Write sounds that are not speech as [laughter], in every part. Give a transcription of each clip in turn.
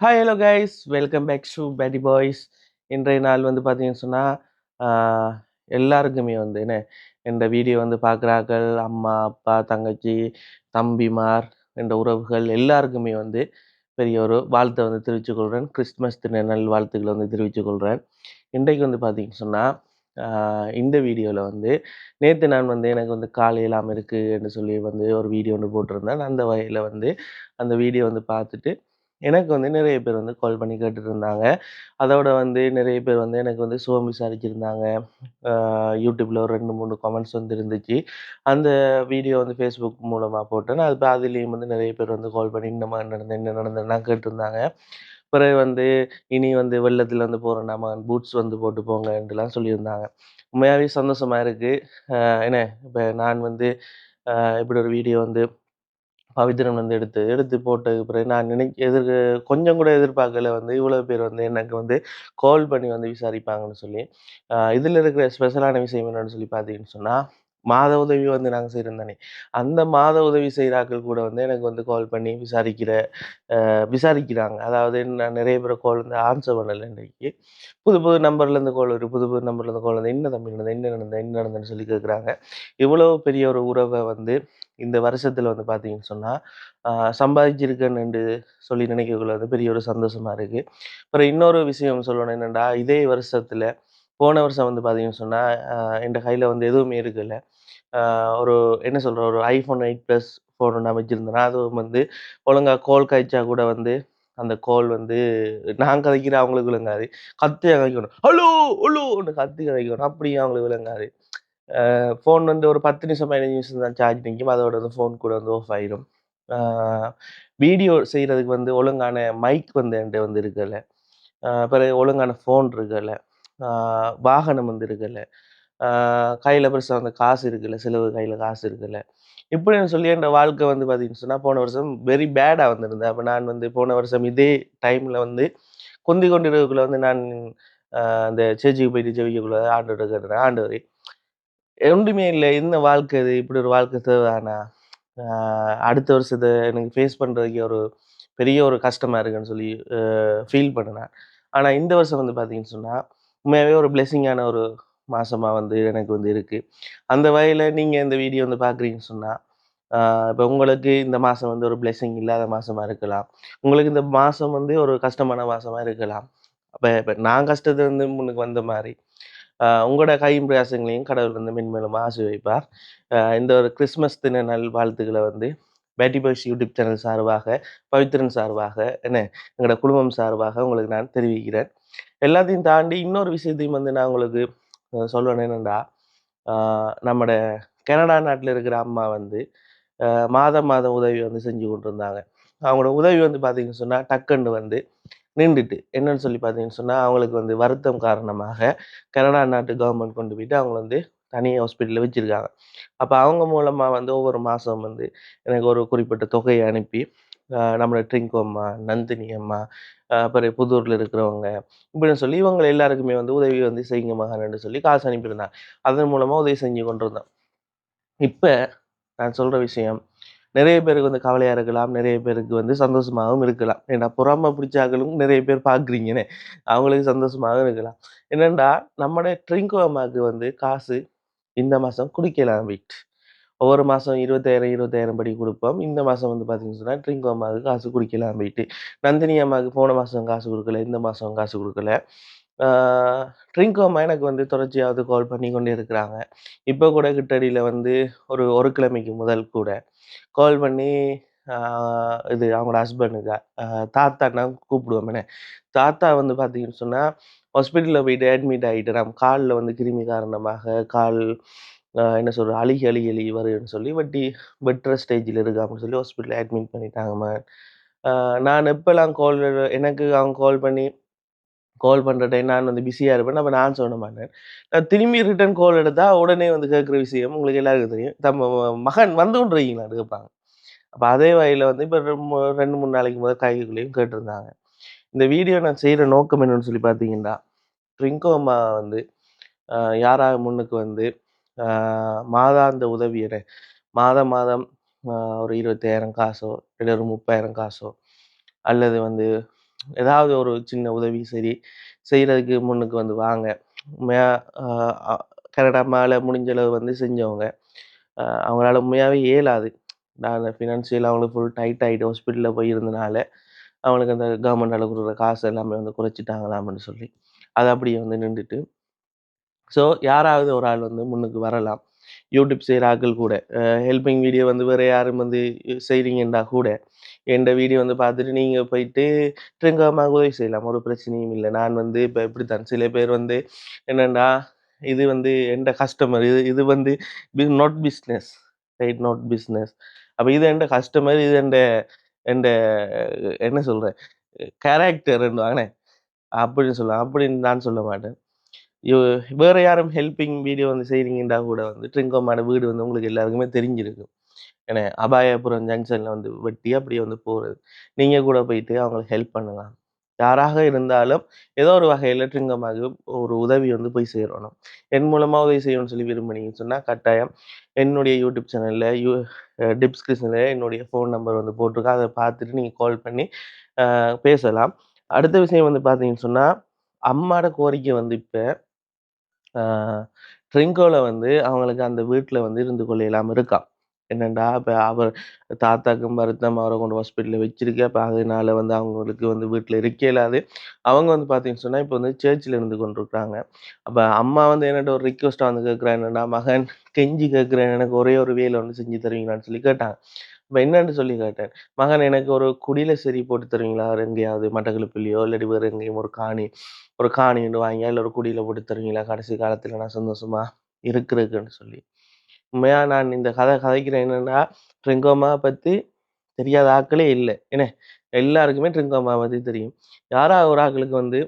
Hi hello guys welcome back shoe பேட்டி boys இன்றைய நாள் வந்து பார்த்தீங்கன்னு சொன்னால் எல்லாருக்குமே வந்து என்ன இந்த வீடியோ வந்து பார்க்குறாக்கள் அம்மா அப்பா தங்கச்சி தம்பிமார் என்ற உறவுகள் எல்லாருக்குமே வந்து பெரிய ஒரு வாழ்த்தை வந்து தெரிவித்துக் கொள்கிறேன் கிறிஸ்மஸ் தின நல் வாழ்த்துக்களை வந்து தெரிவித்துக் கொள்கிறேன் இன்றைக்கு வந்து பார்த்தீங்கன்னு சொன்னால் இந்த வீடியோவில் வந்து நேற்று நான் வந்து எனக்கு வந்து கால் இல்லாமல் இருக்குன்னு சொல்லி வந்து ஒரு வீடியோ ஒன்று போட்டிருந்தேன். அந்த வகையில் வந்து அந்த வீடியோ வந்து பார்த்துட்டு எனக்கு வந்து நிறைய பேர் வந்து கால் பண்ணி கேட்டுட்டு இருந்தாங்க அதோட வந்து நிறைய பேர் வந்து எனக்கு வந்து சுகம் விசாரிச்சிருந்தாங்க. யூடியூப்பில் ஒரு ரெண்டு மூணு கமெண்ட்ஸ் வந்து இருந்துச்சு. அந்த வீடியோ வந்து ஃபேஸ்புக் மூலமாக போட்டேன் அது அதுலேயும் வந்து நிறைய பேர் வந்து கால் பண்ணி இந்த மாதிரி நடந்தது என்ன நடந்ததுன்னா கேட்டிருந்தாங்க பிறகு வந்து இனி வந்து வெள்ளத்தில் வந்து போகிறோம் நம்ம பூட்ஸ் வந்து போட்டு போங்கன்ட்டுலாம் சொல்லியிருந்தாங்க. உண்மையாகவே சந்தோஷமாக இருக்குது என்ன இப்போ நான் வந்து இப்படி ஒரு வீடியோ வந்து பவித்ரன் வந்து எடுத்து எடுத்து போட்டதுக்கு பிறகு நான் நினை எதிர் கொஞ்சம் கூட எதிர்பார்க்கல வந்து இவ்வளோ பேர் வந்து எனக்கு வந்து கால் பண்ணி வந்து விசாரிப்பாங்கன்னு சொல்லி. இதில் இருக்கிற ஸ்பெஷலான விஷயம் என்னன்னு சொல்லி பார்த்தீங்கன்னு சொன்னால் மாத உதவி வந்து நாங்கள் செய்கிறோம் தானே. அந்த மாத உதவி செய்கிறாக்கள் கூட வந்து எனக்கு வந்து கால் பண்ணி விசாரிக்கிற விசாரிக்கிறாங்க. அதாவது நான் நிறைய பேர் கால் வந்து ஆன்சர் பண்ணலை இன்றைக்கு. புது புது நம்பர்லேருந்து கால் வரும் புது புது நம்பர்லேருந்து கால் வந்து என்ன தம்பி நடந்தது என்ன நடந்தது என்ன நடந்ததுன்னு சொல்லி கேட்குறாங்க இவ்வளோ பெரிய ஒரு உறவை வந்து இந்த வருஷத்தில் வந்து பார்த்தீங்கன்னு சொன்னால் சம்பாதிச்சிருக்கேன்னு சொல்லி நினைக்கக்குள்ள வந்து பெரிய ஒரு சந்தோஷமாக இருக்குது அப்புறம் இன்னொரு விஷயம் சொல்லணும் என்னென்னா இதே வருஷத்தில் போன வருஷம் வந்து பார்த்தீங்கன்னு சொன்னால் என் கையில் வந்து எதுவுமே இருக்கலை. ஒரு என்ன சொல்கிற ஒரு ஐஃபோன் எயிட் ப்ளஸ் ஃபோன் ஒன்று வச்சுருந்தேன்னா அதுவும் வந்து ஒழுங்காக கோல் காய்ச்சா கூட வந்து அந்த கோல் வந்து நான் கதைக்கிற அவங்களுக்கு விளங்காது. கத்தி கதைக்கணும். ஹலோ ஹலோ ஒன்று கத்தி கதைக்கணும். அப்படியும் அவங்களுக்கு விளங்காது. ஃபோன் வந்து ஒரு பத்து நிமிஷம் பதினஞ்சு நிமிஷம் தான் சார்ஜ் நிற்கும் அதோட வந்து ஃபோன் கூட வந்து ஆஃப் ஆயிடும் வீடியோ செய்கிறதுக்கு வந்து ஒழுங்கான மைக் வந்து என்கிட்ட வந்து இருக்கலை. பிறகு ஒழுங்கான ஃபோன் இருக்கலை. வாகனம் வந்து இருக்கலை. கையில் பெருசாக அந்த காசு இருக்குல்ல செலவு கையில் காசு இருக்குல்ல. இப்படின்னு சொல்லி என் வாழ்க்கை வந்து பார்த்தீங்கன்னு சொன்னால் போன வருஷம் வெரி பேடாக வந்திருந்தேன். அப்போ நான் வந்து போன வருஷம் இதே டைமில் வந்து கொந்தி கொண்டிருக்கக்குள்ள வந்து நான் அந்த சேச்சிக்கு போயிட்டு ஜெபிக்கக்குள்ள ஆண்டோட கேட்டுறேன் ஆண்டவர் ஒன்றுமே இல்லை. என்ன வாழ்க்கை இது? இப்படி ஒரு வாழ்க்கை தேவைதானா அடுத்த வருஷத்தை எனக்கு ஃபேஸ் பண்ணுறதுக்கு ஒரு பெரிய ஒரு கஷ்டமாக இருக்குன்னு சொல்லி ஃபீல் பண்ணினேன். ஆனால் இந்த வருஷம் வந்து பார்த்தீங்கன்னு சொன்னால் உண்மையாகவே ஒரு பிளெஸிங்கான ஒரு மாதமாக வந்து எனக்கு வந்து இருக்குது அந்த வகையில் நீங்கள் இந்த வீடியோ வந்து பார்க்குறீங்கன்னு சொன்னால் இப்போ உங்களுக்கு இந்த மாதம் வந்து ஒரு பிளெஸிங் இல்லாத மாதமாக இருக்கலாம். உங்களுக்கு இந்த மாதம் வந்து ஒரு கஷ்டமான மாதமாக இருக்கலாம். அப்போ இப்போ நான் கஷ்டத்தை வந்து முன்னுக்கு வந்த மாதிரி உங்களோட கையும் பிரயாசங்களையும் கடவுள் வந்து மென்மேலும் ஆசி வைப்பார் இந்த ஒரு கிறிஸ்மஸ் தின நல் வாழ்த்துக்களை வந்து பேட்டி பாய்ஸ் யூடியூப் சேனல் சார்பாக பவித்ரன் சார்பாக என்ன எங்களோட குடும்பம் சார்பாக உங்களுக்கு நான் தெரிவிக்கிறேன். எல்லாத்தையும் தாண்டி இன்னொரு விஷயத்தையும் வந்து நான் உங்களுக்கு சொல்லணும் என்னென்னா நம்மட கனடா நாட்டில் இருக்கிற அம்மா வந்து மாதம் மாதம் உதவி வந்து செஞ்சு கொண்டு இருந்தாங்க அவங்களோட உதவி வந்து பார்த்தீங்கன்னு சொன்னால் டக்குன்னு வந்து நின்றுட்டு என்னன்னு சொல்லி பார்த்தீங்கன்னு சொன்னால் அவங்களுக்கு வந்து வருத்தம் காரணமாக கனடா நாட்டு கவர்மெண்ட் கொண்டு போயிட்டு அவங்கள வந்து தனி ஹாஸ்பிட்டலில் வச்சுருக்காங்க. அப்போ அவங்க மூலமாக வந்து ஒவ்வொரு மாதம் வந்து எனக்கு ஒரு குறிப்பிட்ட தொகையை அனுப்பி நம்மளோட ட்ரிங்கோ அம்மா நந்தினி அம்மா அப்புறம் புதூரில் இருக்கிறவங்க இப்படின்னு சொல்லி இவங்க எல்லாருக்குமே வந்து உதவி வந்து செய்யுங்க மகான்னு சொல்லி காசு அனுப்பியிருந்தாங்க. அதன் மூலமாக உதவி செஞ்சு கொண்டு இப்போ நான் சொல்கிற விஷயம் நிறைய பேருக்கு வந்து கவலையாக இருக்கலாம் நிறைய பேருக்கு வந்து சந்தோஷமாகவும் இருக்கலாம். ஏன்னா பொறாம பிடிச்சாக்களும் நிறைய பேர் பார்க்குறீங்கன்னு அவங்களுக்கு சந்தோஷமாகவும் இருக்கலாம். என்னென்னா நம்மளோட ட்ரிங்கோ அம்மாவுக்கு வந்து காசு இந்த மாதம் குடிக்கலாம் வீட்டு. ஒவ்வொரு மாதம் இருபத்தாயிரம் இருபத்தாயிரம் படி கொடுப்போம். இந்த மாதம் வந்து பார்த்தீங்கன்னு சொன்னால் ட்ரிங்கோ அம்மாவுக்கு காசு குடிக்கலாம் போயிட்டு நந்தினி அம்மாவுக்கு போன மாதம் காசு கொடுக்கல இந்த மாதம் காசு கொடுக்கல. ட்ரிங்கோ அம்மா எனக்கு வந்து தொடர்ச்சியாவது கால் பண்ணி கொண்டே இருக்கிறாங்க. இப்போ கூட கிட்டடியில் வந்து ஒரு ஒரு கிழமைக்கு முதல் கூட கால் பண்ணி இது அவங்களோட ஹஸ்பண்டுக்கு தாத்தான்னா கூப்பிடுவோம் தாத்தா வந்து பார்த்தீங்கன்னு சொன்னால் ஹாஸ்பிட்டலில் போயிட்டு அட்மிட் ஆகிட்டு நம்ம காலில் வந்து கிருமி காரணமாக கால் என்ன சொல்கிறது அழுகி அழுகி அழுகி வருதுன்னு சொல்லி வட்டி வெட்டுற ஸ்டேஜில் இருக்கு அப்படின்னு சொல்லி ஹாஸ்பிட்டலில் அட்மிட் பண்ணிட்டாங்கம்மா நான் எப்போல்லாம் கால் எனக்கு அவங்க கால் பண்ணி கால் பண்ணுற டைம் நான் வந்து பிஸியாக இருப்பேன். அப்போ நான் சொல்ல மாட்டேன் நான் திரும்பி ரிட்டர்ன் கால் எடுத்தால் உடனே வந்து கேட்குற விஷயம் உங்களுக்கு எல்லாருக்கும் தெரியும். தம் மகன் வந்து கொண்டுறீங்களா கேட்பாங்க. அப்போ அதே வகையில் வந்து இப்போ ரெண்டு மூணு நாளைக்கு முதல் காய்கறிகளையும் கேட்டிருந்தாங்க. இந்த வீடியோ நான் செய்கிற நோக்கம் என்னன்னு சொல்லி பார்த்தீங்கன்னா ட்ரிங்கோ அம்மா வந்து யாராக முன்னுக்கு வந்து மாதாந்த உதவியை மாதம் மாதம் ஒரு இருபத்தாயிரம் காசோ இல்லை ஒரு முப்பதாயிரம் காசோ அல்லது வந்து ஏதாவது ஒரு சின்ன உதவி சரி செய்கிறதுக்கு முன்னுக்கு வந்து வாங்க. உண்மையாக கனடா மேலே முடிஞ்சளவு வந்து செஞ்சவங்க. அவங்களால உண்மையாகவே இயலாது. நான் ஃபினான்ஷியல் அவங்களுக்கு ஃபுல் டைட் ஆகிட்டு ஹாஸ்பிட்டலில் போய் இருந்தனால அவங்களுக்கு அந்த கவர்மெண்டால் கொடுக்குற காசு எல்லாமே வந்து குறைச்சிட்டாங்களாம்னு சொல்லி அது அப்படியே வந்து நின்றுட்டு ஸோ யாராவது ஒரு ஆள் வந்து முன்னுக்கு வரலாம். யூடியூப் செய்கிற ஆக்கள் கூட. ஹெல்பிங் வீடியோ வந்து வேறு யாரும் வந்து செய்கிறீங்கன்னா கூட எந்த வீடியோ வந்து பார்த்துட்டு நீங்கள் போயிட்டு ட்ரிங்கமாக உதவி செய்யலாம். ஒரு பிரச்சனையும் இல்லை. நான் வந்து இப்போ இப்படித்தான். சில பேர் வந்து என்னென்னா இது வந்து எந்த கஸ்டமர் இது இது வந்து not business right not business அப்போ இது எந்த கஸ்டமர் இது எந்த எந்த என்ன சொல்கிறேன் கேரக்டர் வாங்கினேன் அப்படின்னு சொல்லலாம் அப்படின்னு நான் சொல்ல மாட்டேன். வேறு யாரும் ஹெல்பிங் வீடியோ வந்து செய்கிறீங்கன்னா கூட வந்து ட்ரிங்கோமான வீடு வந்து உங்களுக்கு எல்லாருக்குமே தெரிஞ்சிருக்கும். ஏன்னா அபாயபுரம் ஜங்ஷனில் வந்து வெட்டி அப்படியே வந்து போகிறது நீங்கள் கூட போயிட்டு அவங்களுக்கு ஹெல்ப் பண்ணலாம். யாராக இருந்தாலும் ஏதோ ஒரு வகையில் ட்ரிங்கமாக ஒரு உதவி வந்து போய் சேரணும். என் மூலமாக உதவி செய்யணும்னு சொல்லி விரும்புனீங்கன்னு சொன்னால் கட்டாயம் என்னுடைய யூடியூப் சேனலில் யூ டிஸ்கிரிப்ஷனில் என்னுடைய ஃபோன் நம்பர் வந்து போட்டிருக்கோம் அதை பார்த்துட்டு நீங்கள் கால் பண்ணி பேசலாம். அடுத்த விஷயம் வந்து பார்த்தீங்கன்னு சொன்னால் அம்மாட கோரிக்கை வந்து இப்போ ட்ரிங்கோவில் வந்து அவங்களுக்கு அந்த வீட்டில் வந்து இருந்து கொள்ளையெல்லாம் இருக்கான் என்னண்டா இப்போ அவர் தாத்தாக்கும் வருத்தம் அவரை கொண்டு ஹாஸ்பிட்டலில் வச்சிருக்க அப்போ அதனால வந்து அவங்களுக்கு வந்து வீட்டில் இருக்க இல்லாது அவங்க வந்து பார்த்தீங்கன்னு சொன்னால் இப்போ வந்து சர்ச்சில் இருந்து கொண்டு அப்போ அம்மா வந்து என்னட்ட ஒரு ரிக்வஸ்ட்டாக வந்து கேட்குறேன் என்னடா மகன் கெஞ்சி கேட்குறேன் எனக்கு ஒரே ஒரு வேலை ஒன்று செஞ்சு தருவீங்களான்னு சொல்லி கேட்டாங்க. இப்போ என்னன்னு சொல்லி கேட்டேன். மகன் எனக்கு ஒரு குடியில சரி போட்டு தருவீங்களா? எங்கேயாவது மட்டக்களப்பிலையோ இல்லாட்டி வேறு எங்கேயும் ஒரு காணி ஒரு காணி ஒன்று வாங்கியா? இல்லை ஒரு குடியில போட்டு தருவீங்களா? கடைசி காலத்தில் நான் சந்தோஷமா இருக்கிறதுக்குன்னு சொல்லி. உண்மையா நான் இந்த கதை கதைக்கிறேன் என்னன்னா ட்ரிங்கோமா பற்றி தெரியாத ஆக்களே இல்லை. என்ன? எல்லாருக்குமே ட்ரிங்கோமா பற்றி தெரியும். யாராவது ஒரு ஆட்களுக்கு வந்து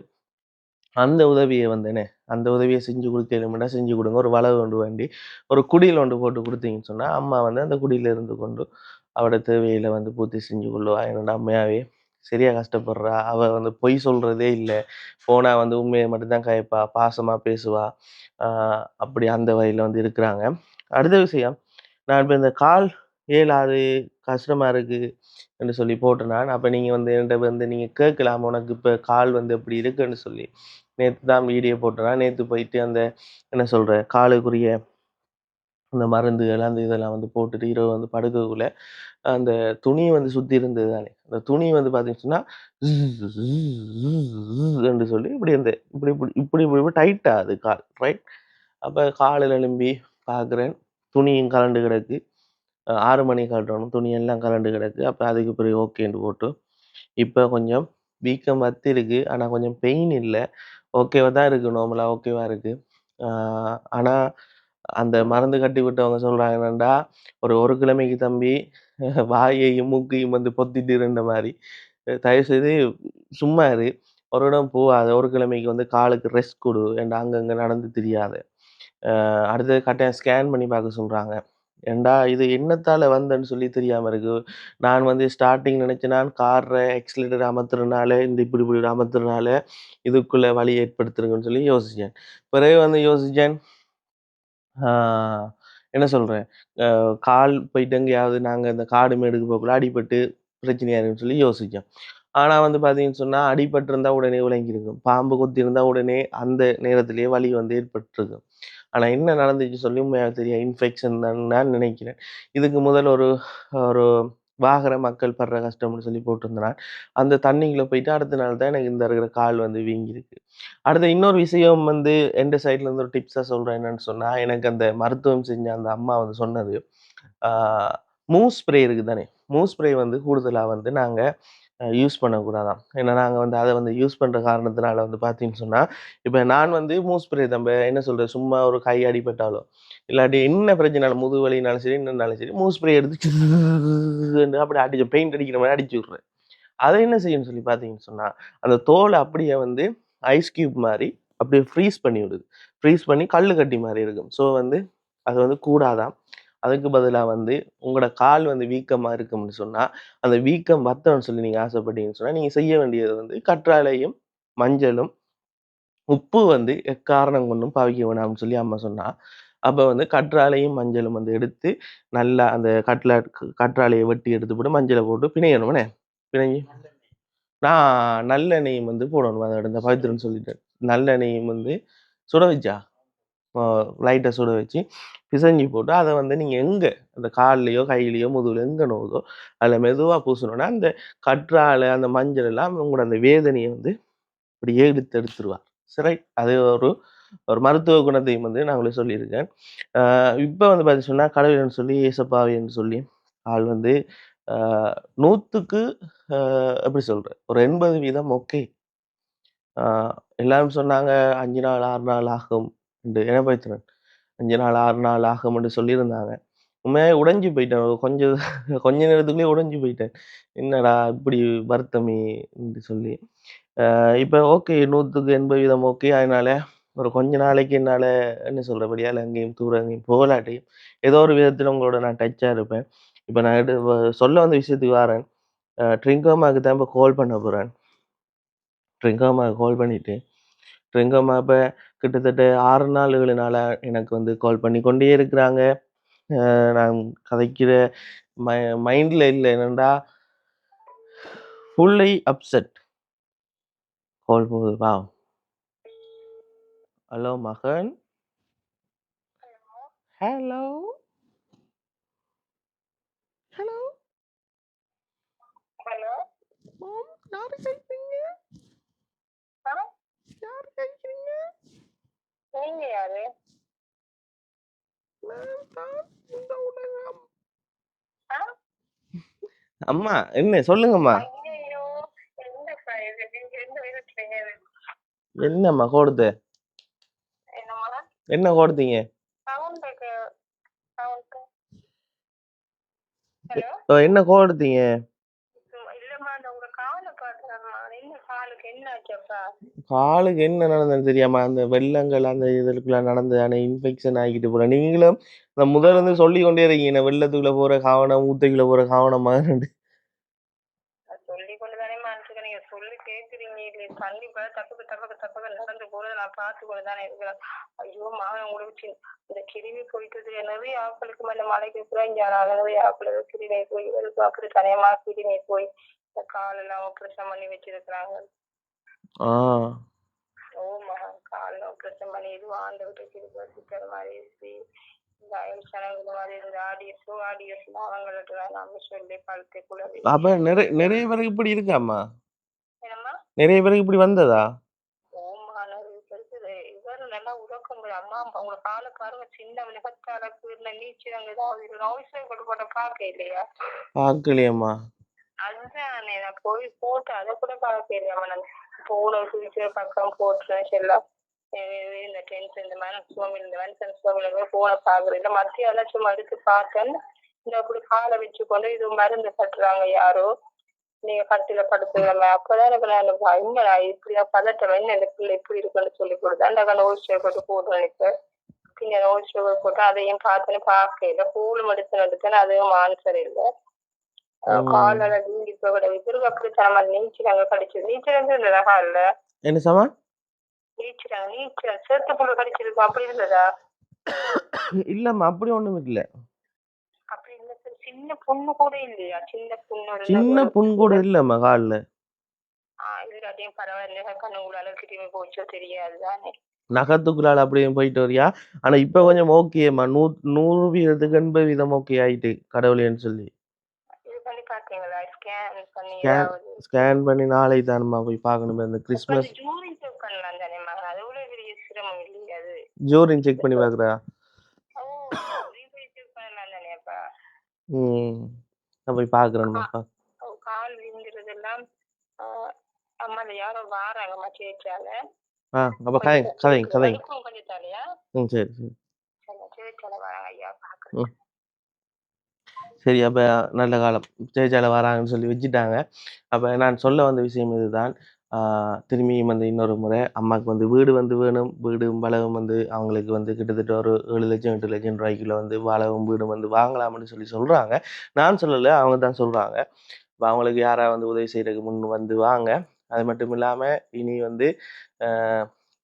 அந்த உதவியை வந்து என்ன? அந்த உதவியை செஞ்சு கொடுக்கணும்னா செஞ்சு கொடுங்க. ஒரு வளவு கொண்டு வேண்டி ஒரு குடியில் ஒன்று போட்டு கொடுத்தீங்கன்னு சொன்னால் அம்மா வந்து அந்த குடியில இருந்து கொண்டு அவட தேவையில வந்து பூர்த்தி செஞ்சு கொள்ளுவா. என்னோட அம்மையாவே சரியாக கஷ்டப்படுறா. அவள் வந்து பொய் சொல்கிறதே இல்லை. போனால் வந்து உண்மையை மட்டும்தான் கயப்பா. பாசமாக பேசுவா. அப்படி அந்த வகையில் வந்து இருக்கிறாங்க. அடுத்த விஷயம் நான் இப்போ இந்த கால் ஏழாது கஷ்டமாக இருக்குது என்று சொல்லி போட்டேன் நான் அப்போ நீங்கள் வந்து என்கிட்ட வந்து நீங்கள் கேட்கலாம். உனக்கு இப்போ கால் வந்து எப்படி இருக்குன்னு சொல்லி. நேற்று தான் வீடியோ போட்டேன் நேற்று போயிட்டு அந்த என்ன சொல்கிற காலுக்குரிய அந்த மருந்துகள் அந்த இதெல்லாம் வந்து போட்டுட்டு இரவு வந்து படுக்கக்குள்ளே அந்த துணி வந்து சுத்தி இருந்தது தானே. அந்த துணி வந்து பார்த்தீங்கன்னா என்று சொல்லி இப்படி இந்த இப்படி இப்படி இப்படி இப்படி இப்படி டைட்டா அது கால் ரைட் அப்போ காலில் எழும்பி பார்க்குறேன் துணியும் கலண்டு கிடக்கு. ஆறு மணி கட்டணும் துணியெல்லாம் கலண்டு கிடக்கு. அப்போ அதுக்கு பிறகு ஓகேன்னு போட்டு இப்போ கொஞ்சம் வீக்கம் வத்தி இருக்கு. ஆனால் கொஞ்சம் பெயின் இல்லை. ஓகேவா தான் இருக்கு. நார்மலாக ஓகேவா இருக்கு. ஆனால் ஆனா அந்த மருந்து கட்டி விட்டவங்க சொல்றாங்க என்னண்டா ஒரு ஒரு கிழமைக்கு தம்பி [laughs] வாயையும் மூக்கையும் வந்து பொத்திட்டு இருந்த மாதிரி தயவுசெய்து சும்மா இரு. ஒரு இடம் போகாத ஒரு கிழமைக்கு வந்து காலுக்கு ரெஸ்ட் கொடு. ஏண்டா அங்கங்கே நடந்து தெரியாத. அடுத்தது கட்டாயம் ஸ்கேன் பண்ணி பார்க்க சொல்கிறாங்க ஏண்டா இது என்னத்தால் வந்தேன்னு சொல்லி தெரியாமல் இருக்கு. நான் வந்து ஸ்டார்டிங் நினச்சேன். நான் காரை எக்ஸிலேட்டர் அமர்த்துறதுனால இந்த இப்படி இப்படி அமர்த்துறதுனால இதுக்குள்ளே வழி ஏற்படுத்துருங்கன்னு சொல்லி யோசித்தேன் பிறகு வந்து யோசிச்சேன். என்ன சொல்கிறேன் கால் போயிட்டு எங்கேயாவது நாங்கள் இந்த காடு மேடுக்கு போகக்குள்ள அடிபட்டு பிரச்சனையாக இருக்குன்னு சொல்லி யோசித்தோம் ஆனால் வந்து பார்த்தீங்கன்னு சொன்னால் அடிபட்டு உடனே விளங்கியிருக்கும் பாம்பு கொத்தி இருந்தால் உடனே அந்த நேரத்திலேயே வலி வந்து ஏற்பட்டிருக்கும். ஆனால் என்ன நடந்துச்சு சொல்லி உண்மையாக தெரியும் இன்ஃபெக்ஷன் தான் நான் நினைக்கிறேன். இதுக்கு முதல் ஒரு ஒரு வாகர மக்கள் படுற கஷ்டம்னு சொல்லி போட்டிருந்தேன் அந்த தண்ணிக்குள்ள போயிட்டு அடுத்த நாள் தான் எனக்கு இந்த இருக்கிற கால் வந்து வீங்கியிருக்கு. அடுத்த இன்னொரு விஷயம் வந்து எந்த சைட்லேருந்து ஒரு டிப்ஸாக சொல்கிறேன் என்னன்னு சொன்னால் எனக்கு அந்த மருத்துவம் செஞ்ச அந்த அம்மா வந்து சொன்னது. மூஸ் ஸ்ப்ரே இருக்குது தானே மூஸ் ஸ்ப்ரே வந்து கூடுதலாக வந்து நாங்கள் யூஸ் பண்ணக்கூடாதான் ஏன்னா நாங்கள் வந்து அதை வந்து யூஸ் பண்ணுற காரணத்தினால வந்து பார்த்தீங்கன்னு சொன்னால் இப்போ நான் வந்து மூஸ் ஸ்ப்ரே தம்ப என்ன சொல்கிறது சும்மா ஒரு கை அடிபட்டாலோ இல்லாட்டி என்ன பிரச்சனை முதுகு வலினாலும் சரி என்னன்னாலும் சரி மூஸ் ஸ்ப்ரே எடுத்து அப்படி அடிச்சு பெயிண்ட் அடிக்கிற மாதிரி அடிச்சு விட்றேன். அதை என்ன செய்யணும்னு சொல்லி பார்த்தீங்கன்னு சொன்னால் அந்த தோலை அப்படியே வந்து ஐஸ் கியூப் மாதிரி அப்படியே ஃப்ரீஸ் பண்ணி விடுது. ஃப்ரீஸ் பண்ணி கல் கட்டி மாதிரி இருக்கும். ஸோ வந்து அது வந்து கூடாதான் அதுக்கு பதிலாக வந்து உங்களோட கால் வந்து வீக்கமாக இருக்கும்னு சொன்னால் அந்த வீக்கம் வத்தணும்னு சொல்லி நீங்கள் ஆசைப்பட்டீங்கன்னு சொன்னால் நீங்கள் செய்ய வேண்டியது வந்து கற்றாழையும் மஞ்சளும் உப்பு வந்து எக்காரணம் கொண்டும் பாவிக்க வேணாம்னு சொல்லி அம்மா சொன்னால் அப்போ வந்து கற்றாழையும் மஞ்சளும் வந்து எடுத்து நல்லா அந்த கட்லா கற்றாழையை வெட்டி எடுத்து போட்டு மஞ்சளை போட்டு பிணையணும்னே பிணைஞ்சி. நான் நல்லெண்ணெயும் வந்து போடணும். அதை இந்த பவித்திரன்னு சொல்லிட்டேன் நல்லெண்ணெயும் வந்து சுட வச்சா? லைட்டாக சுட வச்சு பிசைஞ்சு போட்டு அதை வந்து நீங்கள் எங்கே அந்த கால்லையோ கையிலையோ முதுகில் எங்கே நோதோ அதில் மெதுவாக பூசணும்னா அந்த கற்றாழை அந்த மஞ்சள் எல்லாம் உங்களோட அந்த வேதனையை வந்து இப்படி எடுத்து எடுத்துருவார். சரி அது ஒரு ஒரு மருத்துவ குணத்தையும் வந்து நான் உங்களுக்கு சொல்லியிருக்கேன். இப்போ வந்து பார்த்து சொன்னால் கடவுள்னு சொல்லி? ஏசப்பாவின்னு சொல்லி ஆள் வந்து ஆஹ் நூற்றுக்கு எப்படி சொல்கிறேன் ஒரு எண்பது வீதம் ஓகே எல்லாரும் சொன்னாங்க அஞ்சு நாள் ஆறு நாள் ஆகும் என்று இனப்பைத்திறன் அஞ்சு நாள் ஆறு நாள் ஆகும் என்று சொல்லியிருந்தாங்க. உண்மையாக உடைஞ்சு போயிட்டேன். கொஞ்சம் கொஞ்ச நேரத்துக்குள்ளேயே உடைஞ்சு போயிட்டேன். என்னடா இப்படி வருத்தமே என்று சொல்லி. இப்போ ஓகே நூற்றுக்கு எண்பது வீதம் ஓகே அதனால ஒரு கொஞ்ச நாளைக்கு என்னால் என்ன சொல்கிறபடியால் அங்கேயும் தூரம் அங்கேயும் போகலாட்டையும் ஏதோ ஒரு விதத்தில் உங்களோட நான் டச்சாக இருப்பேன். இப்போ நான் சொல்ல வந்த விஷயத்துக்கு வரேன். ட்ரிங்கோமாவுக்கு தான் இப்போ கால் பண்ண போகிறேன் ட்ரிங்கோமாவுக்கு கால் பண்ணிவிட்டு ட்ரிங்கோமா இப்போ கிட்டத்தட்ட ஆறு நாள் ஏழு நாளாக எனக்கு வந்து கால் பண்ணி கொண்டே இருக்கிறாங்க. நான் கதைக்கிற மை மைண்டில் இல்லை என்னென்னா ஃபுல்லி அப்செட் கால் போகுது. வா ஹலோ மகன் ஹலோ ஹலோ ஹலோ மாம் யாரு கேட்குறீங்க ஆ யாரு கேட்குறீங்க நீங்க யாரு நான் தான் இந்த உலகம். ஆ அம்மா என்ன சொல்லுங்கம்மா. ஐயோ எந்த நீங்க எந்த என்னம்மா கொடுத்து என்ன கொடுத்தீங்க சவுண்டுக்கு சவுண்ட். ஹலோ? ஓ, என்ன கொடுத்தீங்க அந்த காலுக்கு என்ன நடந்ததுன்னு தெரியாம அந்த வெள்ளங்கள் அந்த இதுக்குள்ள நடந்து ஆனால் இன்ஃபெக்ஷன் ஆகிட்டு போறேன் நீங்களும் இந்த முதல்ல இருந்து சொல்லி கொண்டே இருக்கீங்க வெள்ளத்துக்குள்ள போற கவனம் ஊத்தைக்குள்ள போற கவனமா சொல்லி கொண்டு தானே மனசுக்கு நீங்க சொல்லி கேக்குறீங்க. இது கண்டிப்பா தப்புக்கு தப்புக்கு தப்புக்கு நடந்து போறதை நான் பார்த்து கொண்டு தானே இருக்கிறேன். ஐயோ மாவன் உங்களுக்கு இந்த கிருமி போயிட்டது என்னது? ஆக்களுக்கு மேல மலைக்கு கூட இங்க அளவு ஆக்களுக்கு கிருமி போய் இவருக்கு அப்படி தனியமா கிருமி போய் இந்த காலெல்லாம் ஆப்ரேஷன் பண்ணி வச்சிருக்கிறாங்க. ஓ மகன் காலில் ஆப்ரேஷன் பண்ணி இது மாதிரி இருக்கு. மாதிரி அப்ப நிறைய நிறைய பேருக்கு இப்படி என்னம்மா? நிறைய பேருக்கு இப்படி வந்ததா? போட்ட பார்க்கலையம்மா. அதுதான் போய் போட்டு அதை கூட பார்க்க இல்லையாம்மா நான் போன பக்கம் போட்டுறேன் எல்லாம் இந்த டென்த் இந்த மாதிரி சுவாமி இந்த மாதிரி சுவாமி போன பாக்குறேன் இல்லை மத்திய எல்லாம் எடுத்து பார்த்தேன் இந்த அப்படி காலை வச்சு கொண்டு இது மருந்து கட்டுறாங்க யாரோ. நீங்க கட்டில படுத்துங்க அப்பதான் எனக்கு நான் பயமா நான் இப்படிதான் பதட்டம். என்ன இந்த பிள்ளை இப்படி இருக்குன்னு சொல்லி கொடுத்தேன் அந்த நோய் ஸ்டே போட்டு போடுறேன் இப்ப பின்ன நோய் ஸ்டே போட்டு அதையும் பார்த்தேன்னு பார்க்கல. பூலும் எடுத்து எடுத்தேன் அதுவும் ஆன்சர் இல்லை. காலில் வீங்கி போகல இவருக்கு அப்படி தரமா நீச்சல் கடிச்சது நீச்சல் வந்து இருந்ததா காலில். என்ன சமா நீச்சல் நீச்சல்? சேர்த்து புழு கடிச்சிருக்கு அப்படி இருந்ததா? இல்லம்மா அப்படி ஒண்ணும் இல்ல. அப்படி இல்ல சார் சின்ன புண்ணு கூட இல்லையா? சின்ன புண்ணு சின்ன புண் கூட இல்லம்மா கால்ல. ஆ, இல்லாட்டியும் பரவாயில்ல. கண்ணுக்குள்ளால கிருமி போச்சோ தெரியாது தானே? நகத்துக்குள்ளால அப்படியே போயிட்டு வரியா? ஆனா இப்ப கொஞ்சம் ஓகேம்மா. நூ நூறு வீதத்துக்கு எண்பது வீதம் ஓகே ஆயிட்டு கடவுளேன்னு சொல்லி. பண்ணி ஸ்கேன் பண்ணி நாளை தானம்மா போய் பார்க்கணும் இந்த கிறிஸ்மஸ் ஜூரின் செக் பண்ணலாம் தானே மகன் அது கூட பெரிய சிரமம் இல்லையா அது ஜோரின் செக் பண்ணி பார்க்குறா ம் போய் பார்க்குறேன்மா ஓ, கால் விழுந்துறதெல்லாம் அம்மா அந்த யாரோ வாராங்க மச்சேச்சால ஆ அப்போ கதைங்க கதைங்க கதைங்க. கொஞ்சம் தலையா ம் சரி சரி. சேச்சால வராங்க ஐயா பாக்க சரி அப்போ நல்ல காலம். சேச்சால வராங்கன்னு சொல்லி வச்சுட்டாங்க. அப்போ நான் சொல்ல வந்த விஷயம் இதுதான். திரும்பியும் வந்து இன்னொரு முறை அம்மாவுக்கு வந்து வீடு வந்து வேணும். வீடும் வளவும் வந்து அவங்களுக்கு வந்து கிட்டத்தட்ட ஒரு ஏழு லட்சம் எட்டு லட்சம் ரூபாய்க்குள்ள வந்து வளவும் வீடும் வந்து வாங்கலாம்னு சொல்லி சொல்கிறாங்க நான் சொல்லலை அவங்க தான் சொல்கிறாங்க அவங்களுக்கு யாராவது வந்து உதவி செய்கிறதுக்கு முன் வந்து வாங்க. அது மட்டும் இல்லாமல் இனி வந்து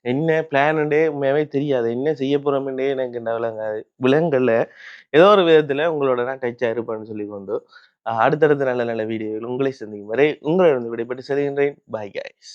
என்ன பிளான்ண்டே உண்மையாகவே தெரியாது. என்ன செய்ய போகிறோம்ன்றே எனக்கு இந்த விளங்காது விலங்கல்ல ஏதோ ஒரு விதத்தில் உங்களோட நான் டச் இருப்பேன்னு சொல்லி கொண்டு அடுத்தடுத்த நல்ல நல்ல வீடியோவில் உங்களை சந்திக்கும் வரை உங்களிடம் விடைபெற்று செல்கின்றேன். Bye guys